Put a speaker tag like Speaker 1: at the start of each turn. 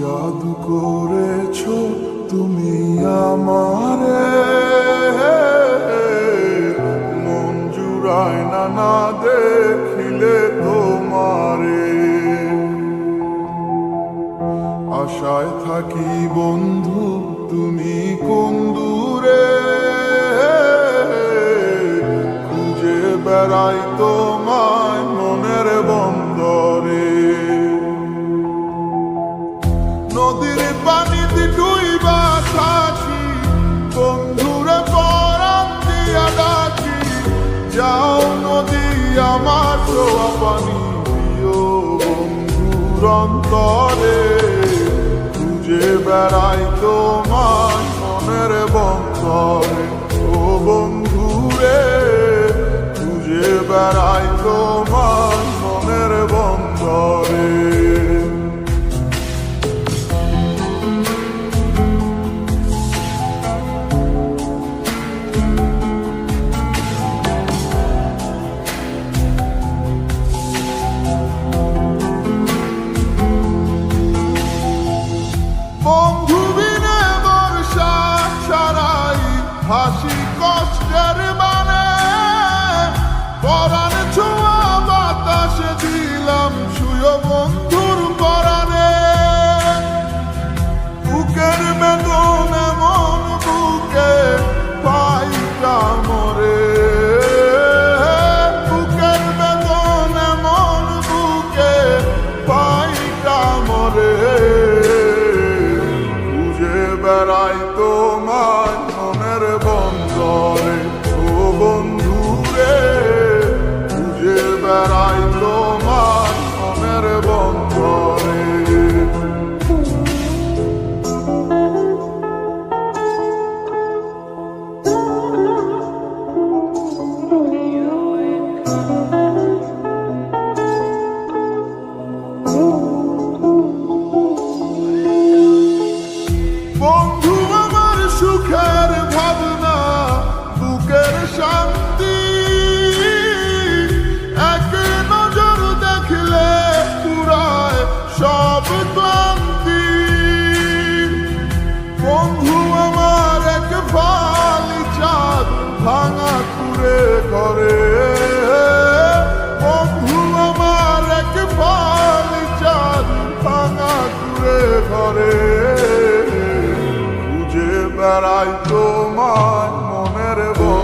Speaker 1: জাদু করেছ তুমি আমারে। মন জুড়ায় না না দেখিলে তোমারে। আশায় থাকি বন্ধু, তুমি কোন দূরে? খুঁজে বেড়াই তোমায় নদী আমার ছোয়া পানি দিও বন্ধুর অন্তরে। খুঁজে বেড়াই তোমায় মনের বন্ধরে ও বন্ধুরে হাসি কষ্টের মানে পরাণ ছোঁয়া বাতাসে দিলাম শুয় বন্ধুর পরাণে। বুকের বেদন এমন বুকে পাইটা মরে। বুকের বেদন এমন বুকে পাইটা মরে। করে। খুঁজে বেড়াই তোমার মনের বন্ধরে